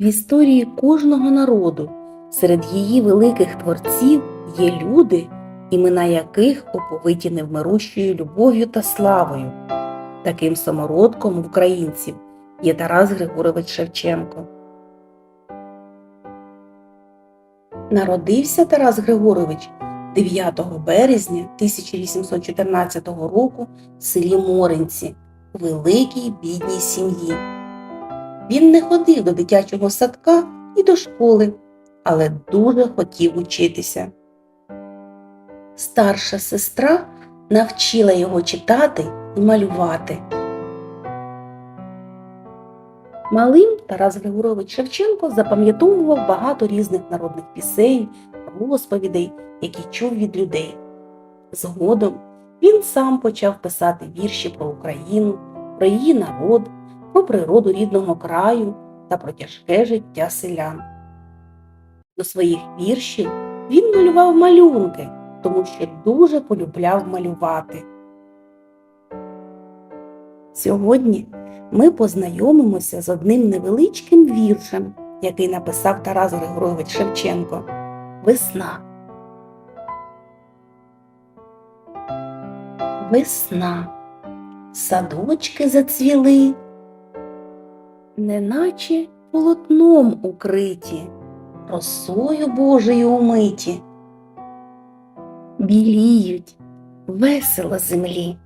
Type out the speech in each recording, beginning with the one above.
В історії кожного народу серед її великих творців є люди, імена яких оповиті невмирущою любов'ю та славою. Таким самородком українців є Тарас Григорович Шевченко. Народився Тарас Григорович 9 березня 1814 року в селі Моринці у великій бідній сім'ї. Він не ходив до дитячого садка і до школи, але дуже хотів учитися. Старша сестра навчила його читати і малювати. Малим Тарас Григорович Шевченко запам'ятовував багато різних народних пісень, розповідей, які чув від людей. Згодом він сам почав писати вірші про Україну, про її народ, про природу рідного краю та про тяжке життя селян. До своїх віршів він малював малюнки, тому що дуже полюбляв малювати. Сьогодні ми познайомимося з одним невеличким віршем, який написав Тарас Григорович Шевченко Весна. Весна. Садочки зацвіли, неначе полотном укриті, росою Божою умиті. Біліють весело землі.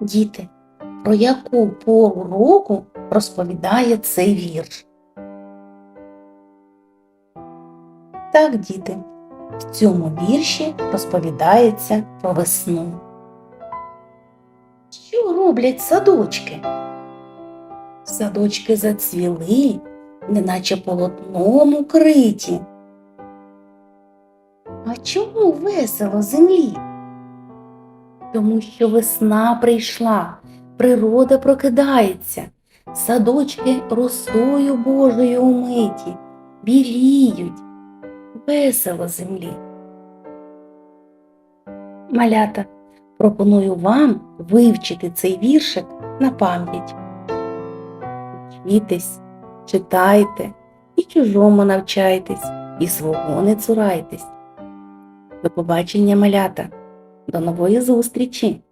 Діти, про яку пору року розповідає цей вірш? Так, діти, в цьому вірші розповідається про весну. Роблять садочки? Садочки зацвіли, неначе полотном укриті. А чому весело землі? Тому що весна прийшла, природа прокидається, садочки росою Божою умиті, біліють, весело землі. Малята, пропоную вам вивчити цей віршик на пам'ять. Вчітесь, читайте і чужому навчайтесь, і свого не цурайтесь. До побачення, малята! До нової зустрічі!